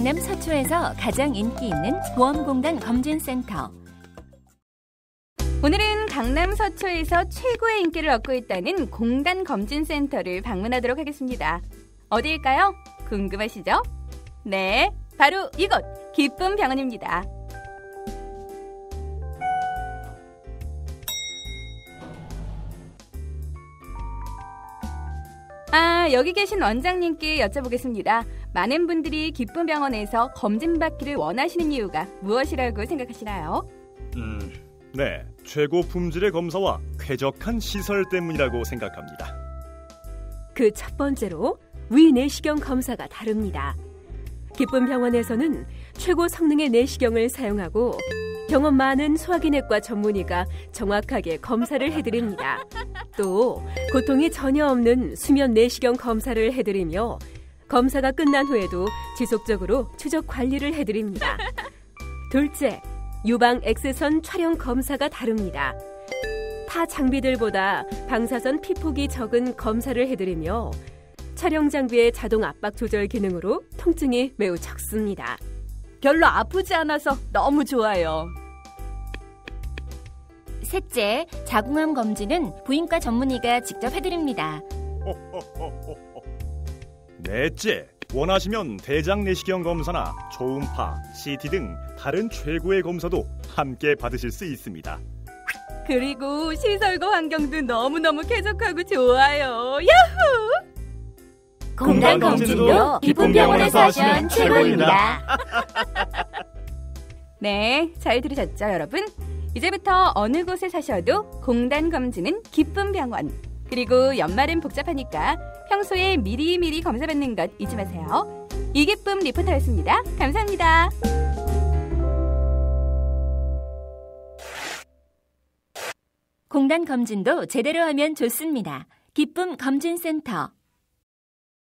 강남 서초에서 가장 인기 있는 보험공단 검진센터. 오늘은 강남 서초에서 최고의 인기를 얻고 있다는 공단 검진센터를 방문하도록 하겠습니다. 어디일까요? 궁금하시죠? 네, 바로 이곳 기쁨 병원입니다. 아, 여기 계신 원장님께 여쭤보겠습니다. 많은 분들이 기쁨 병원에서 검진받기를 원하시는 이유가 무엇이라고 생각하시나요? 음, 네. 최고 품질의 검사와 쾌적한 시설 때문이라고 생각합니다. 그 첫 번째로 위 내시경 검사가 다릅니다. 기쁨 병원에서는 최고 성능의 내시경을 사용하고 경험 많은 소화기내과 전문의가 정확하게 검사를 해드립니다. 또 고통이 전혀 없는 수면 내시경 검사를 해드리며 검사가 끝난 후에도 지속적으로 추적 관리를 해드립니다. 둘째, 유방 X선 촬영 검사가 다릅니다. 타 장비들보다 방사선 피폭이 적은 검사를 해드리며 촬영 장비의 자동 압박 조절 기능으로 통증이 매우 적습니다. 별로 아프지 않아서 너무 좋아요. 셋째, 자궁암 검진은 부인과 전문의가 직접 해드립니다. 넷째, 원하시면 대장 내시경 검사나 초음파, CT 등 다른 최고의 검사도 함께 받으실 수 있습니다. 그리고 시설과 환경도 너무너무 쾌적하고 좋아요. 야호! 공단 검진도 기쁨 병원에서 하시면 최고입니다. 네, 잘 들으셨죠, 여러분? 이제부터 어느 곳에 사셔도 공단 검진은 기쁨 병원. 그리고 연말은 복잡하니까 평소에 미리미리 검사받는 것 잊지 마세요. 이기쁨 리포터였습니다. 감사합니다. 공단 검진도 제대로 하면 좋습니다. 기쁨 검진센터.